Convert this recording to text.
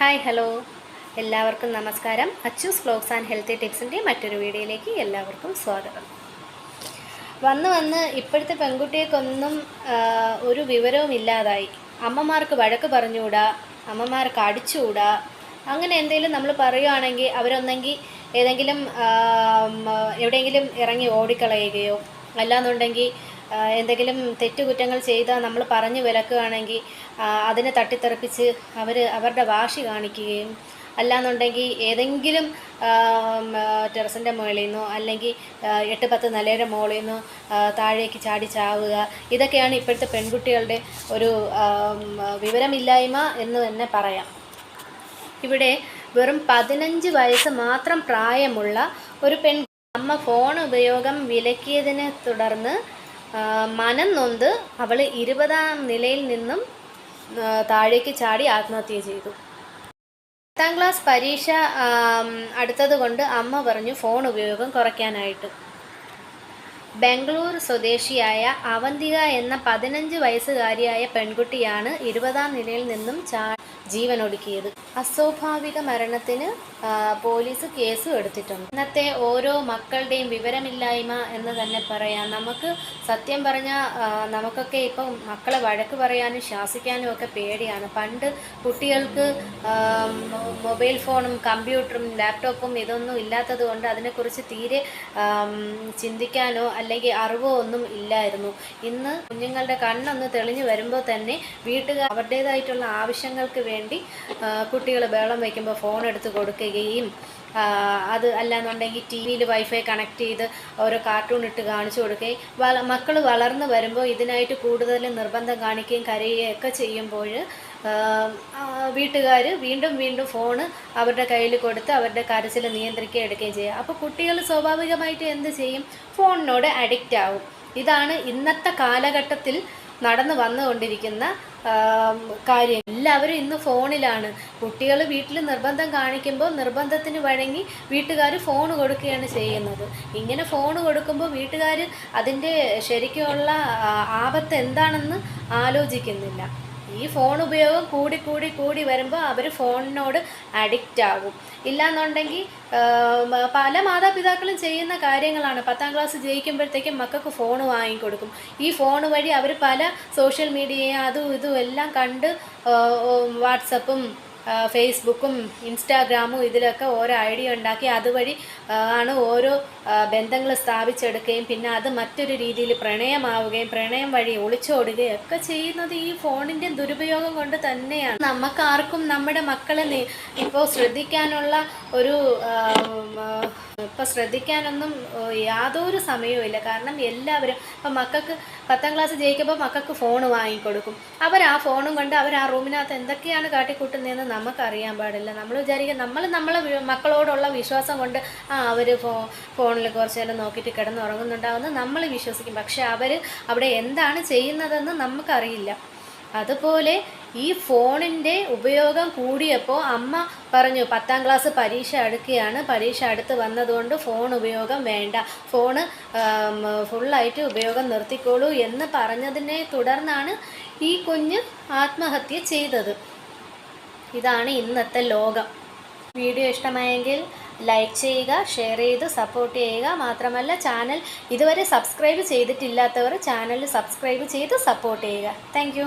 Hi hello. എല്ലാവർക്കും നമസ്കാരം. Achus vlogs and healthy ടിപ്സിന്റെ മറ്റൊരു വീഡിയോയിലേക്ക് എല്ലാവർക്കും സ്വാഗതം. വന്ന് വന്ന് ഇപ്പോഴത്തെ പെൺകുട്ടികൾക്കൊന്നും ഒരു വിവരവും ഇല്ലാതായി. അമ്മമാർക്ക് വഴക്ക് പറഞ്ഞുകൂടാ അമ്മമാർക്ക് അടിച്ചുകൂടാ അങ്ങനെ എന്തെങ്കിലും നമ്മൾ പറയുകയാണെങ്കിൽ അവരൊന്നെങ്കിൽ ഏതെങ്കിലും എവിടെയെങ്കിലും ഇറങ്ങി ഓടിക്കളയുകയോ അല്ലാന്നുണ്ടെങ്കിൽ എന്തെങ്കിലും തെറ്റുകുറ്റങ്ങൾ ചെയ്താൽ നമ്മൾ പറഞ്ഞു വിലക്കുകയാണെങ്കിൽ അതിനെ തട്ടിത്തെറിപ്പിച്ച് അവർ അവരുടെ വാശി കാണിക്കുകയും അല്ലാന്നുണ്ടെങ്കിൽ ഏതെങ്കിലും ടെറസിന്റെ മുകളിൽ നിന്നോ അല്ലെങ്കിൽ എട്ട് പത്ത് നിലയുടെ മുകളിൽ നിന്നോ താഴേക്ക് ചാടി ചാവുക ഇതൊക്കെയാണ് ഇപ്പോഴത്തെ പെൺകുട്ടികളുടെ ഒരു വിവരമില്ലായ്മ എന്ന് തന്നെ പറയാം. ഇവിടെ വെറും പതിനഞ്ച് വയസ്സ് മാത്രം പ്രായമുള്ള ഒരു പെൺ അമ്മ ഫോൺ ഉപയോഗം വിലക്കിയതിനെ തുടർന്ന് മനം നൊന്ത് അവൾ ഇരുപതാം നിലയിൽ നിന്നും താഴേക്ക് ചാടി ആത്മഹത്യ ചെയ്തു. പത്താം ക്ലാസ് പരീക്ഷ അടുത്തതുകൊണ്ട് അടുത്തത് കൊണ്ട് അമ്മ പറഞ്ഞു ഫോൺ ഉപയോഗം കുറയ്ക്കാനായിട്ട്. ബംഗളൂർ സ്വദേശിയായ അവന്തിക എന്ന പതിനഞ്ച് വയസ്സുകാരിയായ പെൺകുട്ടിയാണ് ഇരുപതാം നിലയിൽ നിന്നും ചാ ജീവനൊടുക്കിയത്. അസ്വാഭാവിക മരണത്തിന് പോലീസ് കേസും എടുത്തിട്ടുണ്ട്. ഇന്നത്തെ ഓരോ മക്കളുടെയും വിവരമില്ലായ്മ എന്ന് തന്നെ പറയാം. നമുക്ക് സത്യം പറഞ്ഞാൽ നമുക്കൊക്കെ ഇപ്പം മക്കളെ വഴക്ക് പറയാനും ശാസിക്കാനും ഒക്കെ പേടിയാണ്. പണ്ട് കുട്ടികൾക്ക് മൊബൈൽ ഫോണും കമ്പ്യൂട്ടറും ലാപ്ടോപ്പും ഇതൊന്നും ഇല്ലാത്തത് കൊണ്ട് അതിനെക്കുറിച്ച് തീരെ ചിന്തിക്കാനോ അല്ലെങ്കിൽ അറിവോ ഒന്നും ഇല്ലായിരുന്നു. ഇന്ന് കുഞ്ഞുങ്ങളുടെ കണ്ണൊന്ന് തെളിഞ്ഞു വരുമ്പോൾ തന്നെ വീട്ടുകാർ അവരുടേതായിട്ടുള്ള ആവശ്യങ്ങൾക്ക് വേണ്ടി കുട്ടികൾ ബഹളം വയ്ക്കുമ്പോൾ ഫോൺ എടുത്ത് കൊടുക്കുകയും അത് അല്ലാന്നുണ്ടെങ്കിൽ ടി വിയിൽ വൈഫൈ കണക്ട് ചെയ്ത് ഓരോ കാർട്ടൂൺ ഇട്ട് കാണിച്ചു കൊടുക്കുകയും മക്കൾ വളർന്നു വരുമ്പോൾ ഇതിനായിട്ട് കൂടുതൽ നിർബന്ധം കാണിക്കുകയും കരയുകയും ഒക്കെ ചെയ്യുമ്പോൾ വീട്ടുകാർ വീണ്ടും വീണ്ടും ഫോണ് അവരുടെ കയ്യിൽ കൊടുത്ത് അവരുടെ കരച്ചിൽ നിയന്ത്രിക്കുകയും എടുക്കുകയും ചെയ്യും. അപ്പോൾ കുട്ടികൾ സ്വാഭാവികമായിട്ട് എന്ത് ചെയ്യും? ഫോണിനോട് അഡിക്റ്റ് ആവും. ഇതാണ് ഇന്നത്തെ കാലഘട്ടത്തിൽ നടന്നു വന്നുകൊണ്ടിരിക്കുന്ന കാര്യം. എല്ലാവരും ഇന്ന് ഫോണിലാണ്. കുട്ടികൾ വീട്ടിൽ നിർബന്ധം കാണിക്കുമ്പോൾ നിർബന്ധത്തിന് വഴങ്ങി വീട്ടുകാർ ഫോൺ കൊടുക്കുകയാണ് ചെയ്യുന്നത്. ഇങ്ങനെ ഫോൺ കൊടുക്കുമ്പോൾ വീട്ടുകാർ അതിന്റെ ശരിക്കുമുള്ള ആപത്ത് എന്താണെന്ന് ആലോചിക്കുന്നില്ല. ഈ ഫോൺ ഉപയോഗം കൂടി കൂടി കൂടി വരുമ്പോൾ അവർ ഫോണിനോട് അഡിക്റ്റ് ആകും. ഇല്ലാന്നുണ്ടെങ്കിൽ പല മാതാപിതാക്കളും ചെയ്യുന്ന കാര്യങ്ങളാണ്. പത്താം ക്ലാസ് ജയിക്കുമ്പോഴത്തേക്കും മക്കൾക്ക് ഫോൺ വാങ്ങിക്കൊടുക്കും. ഈ ഫോൺ വഴി അവർ പല സോഷ്യൽ മീഡിയയും അതും ഇതും എല്ലാം കണ്ട് വാട്സപ്പും ഫേസ്ബുക്കും ഇൻസ്റ്റാഗ്രാമും ഇതിലൊക്കെ ഓരോ ഐഡിയ ഉണ്ടാക്കി അതുവഴി ആണ് ഓരോ ബന്ധങ്ങൾ സ്ഥാപിച്ചെടുക്കുകയും പിന്നെ അത് മറ്റൊരു രീതിയിൽ പ്രണയമാവുകയും പ്രണയം വഴി ഒളിച്ചോടുകയും ഒക്കെ ചെയ്യുന്നത് ഈ ഫോണിന്റെ ദുരുപയോഗം കൊണ്ട് തന്നെയാണ്. നമുക്കാർക്കും നമ്മുടെ മക്കളെ ഇപ്പോൾ ശ്രദ്ധിക്കാനുള്ള ഒരു ഇപ്പോൾ ശ്രദ്ധിക്കാനൊന്നും യാതൊരു സമയവും ഇല്ല. കാരണം എല്ലാവരും ഇപ്പം മക്കൾക്ക് പത്താം ക്ലാസ് ജയിക്കുമ്പോൾ മക്കൾക്ക് ഫോൺ വാങ്ങിക്കൊടുക്കും. അവർ ആ ഫോണും കൊണ്ട് അവർ ആ റൂമിനകത്ത് എന്തൊക്കെയാണ് കാട്ടിക്കൂട്ടുന്നതെന്ന് നമുക്കറിയാൻ പാടില്ല. നമ്മൾ വിചാരിക്കുക നമ്മൾ നമ്മളെ മക്കളോടുള്ള വിശ്വാസം കൊണ്ട് ആ അവർ ഫോ ഫോണിൽ കുറച്ച് നേരം നോക്കിയിട്ട് കിടന്നുറങ്ങുന്നുണ്ടാവുമെന്ന് നമ്മൾ വിശ്വസിക്കും. പക്ഷേ അവർ അവിടെ എന്താണ് ചെയ്യുന്നതെന്ന് നമുക്കറിയില്ല. അതുപോലെ ഈ ഫോണിന്റെ ഉപയോഗം കൂടിയപ്പോൾ അമ്മ പറഞ്ഞു പത്താം ക്ലാസ് പരീക്ഷ അടുക്കുകയാണ്. പരീക്ഷ അടുത്ത് വന്നതുകൊണ്ട് ഫോൺ ഉപയോഗം വേണ്ട. ഫോണ് ഫുള്ളായിട്ട് ഉപയോഗം നിർത്തിക്കോളൂ എന്ന് പറഞ്ഞതിനെ തുടർന്നാണ് ഈ കുഞ്ഞ് ആത്മഹത്യ ചെയ്തത്. ഇതാണ് ഇന്നത്തെ ലോകം. വീഡിയോ ഇഷ്ടമായെങ്കിൽ ലൈക്ക് ചെയ്യുക ഷെയർ ചെയ്ത് സപ്പോർട്ട് ചെയ്യുക. മാത്രമല്ല ചാനൽ ഇതുവരെ സബ്സ്ക്രൈബ് ചെയ്തിട്ടില്ലാത്തവർ ചാനൽ സബ്സ്ക്രൈബ് ചെയ്ത് സപ്പോർട്ട് ചെയ്യുക. താങ്ക്